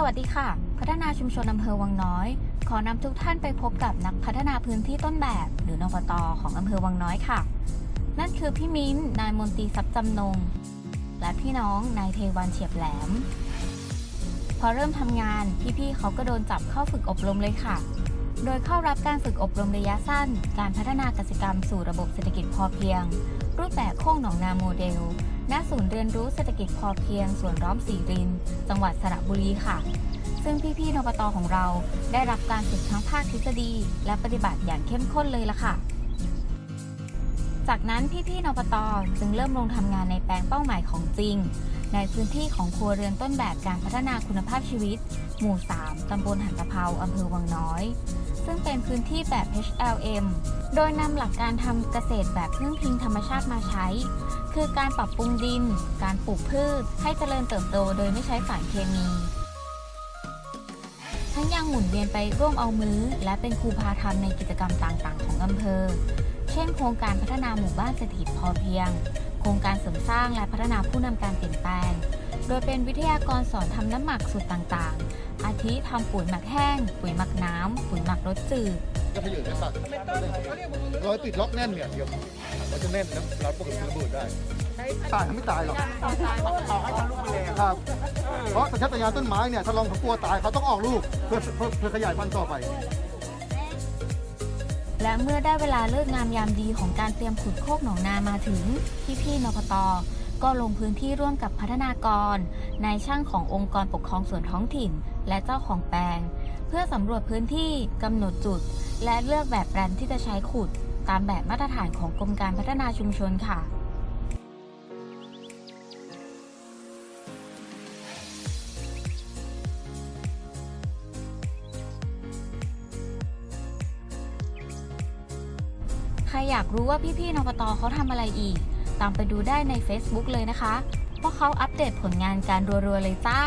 สวัสดีค่ะ พัฒนาชุมชนอำเภอวังน้อย ขอนำทุกท่านไปพบกับนักพัฒนาพื้นที่ต้นแบบ หรือนปตของอำเภอวังน้อยค่ะ นั่นคือพี่มิ้น นายมนตรีทรัพย์จำนง และพี่น้องนายเทวันเฉียบแหลม พอเริ่มทำงาน พี่ๆเขาก็โดนจับเข้าฝึกอบรมเลยค่ะ โดยเข้ารับการฝึกอบรมระยะสั้น การพัฒนากสิกรรมสู่ระบบเศรษฐกิจพอเพียง รูปแบบโค้งหนองนาโมเดล ณศูนย์เรียนรู้เศรษฐกิจพอเพียงส่วนร้อมสีริน จังหวัดสระบุรีค่ะ ซึ่งพี่ๆนปตของเราได้รับการฝึกทั้งภาคทฤษฎี และปฏิบัติอย่างเข้มข้นเลยล่ะค่ะ จากนั้นพี่ๆนปตจึงเริ่มลงทำงานในแปลงเป้าหมายของจริง ในพื้นที่ของครัวเรือนต้นแบบการพัฒนาคุณภาพชีวิต หมู่ 3 ตำบลหันตะเภาอำเภอวังน้อย ซึ่งเป็นพื้นที่แบบ HLM โดยนำหลักการทำเกษตรแบบพึ่งพิงธรรมชาติมาใช้ คือการปรับปรุงดิน การปลูกพืช ให้เจริญเติบโตโดยไม่ใช้สารเคมี ทั้งยังหมุนเวียนไปร่วมเอามือและเป็นครูพาทำในกิจกรรมต่างๆ ของอำเภอ เช่น โครงการพัฒนาหมู่บ้านเศรษฐกิจพอเพียง โครงการเสริมสร้างและพัฒนาผู้นำการเปลี่ยนแปลง โดยเป็นวิทยากรสอนทำน้ำหมักสูตรต่างๆ ทิทำปุ๋ยหมักแห้ง ปุ๋ยหมักน้ำปุ๋ยหมักรสจืดจะไปอยู่ในสัตว์รอยติดล็อกแน่นเนี่ยเดี๋ยวมันจะแน่นนะเราปกติระเบิดได้ตายไม่ตายหรอกเอาให้ทะลุไปเลยครับ เพราะสัญชาตญาณต้นไม้เนี่ยถ้าลองเขากลัวตายเขาต้องออกลูกเพื่อเพื่อเพื่อขยายพันธุ์ต่อไป และเมื่อได้เวลาเลิกงามยามดีของการเตรียมขุดโคกหนองนามาถึงพี่ๆนพต ก็ลงพื้นที่ร่วมกับพัฒนากร นายช่างขององค์กรปกครองส่วนท้องถิ่น และเจ้าของแปลง เพื่อสำรวจพื้นที่กำหนดจุด และเลือกแบบแปลนที่จะใช้ขุด ตามแบบมาตรฐานของกรมการพัฒนาชุมชนค่ะใครอยากรู้ว่าพี่ๆนปตเขาทำอะไรอีก ตามไปดูได้ใน Facebook เลยนะคะ เพราะเขาอัปเดตผลงานการรัวๆเลยจ้า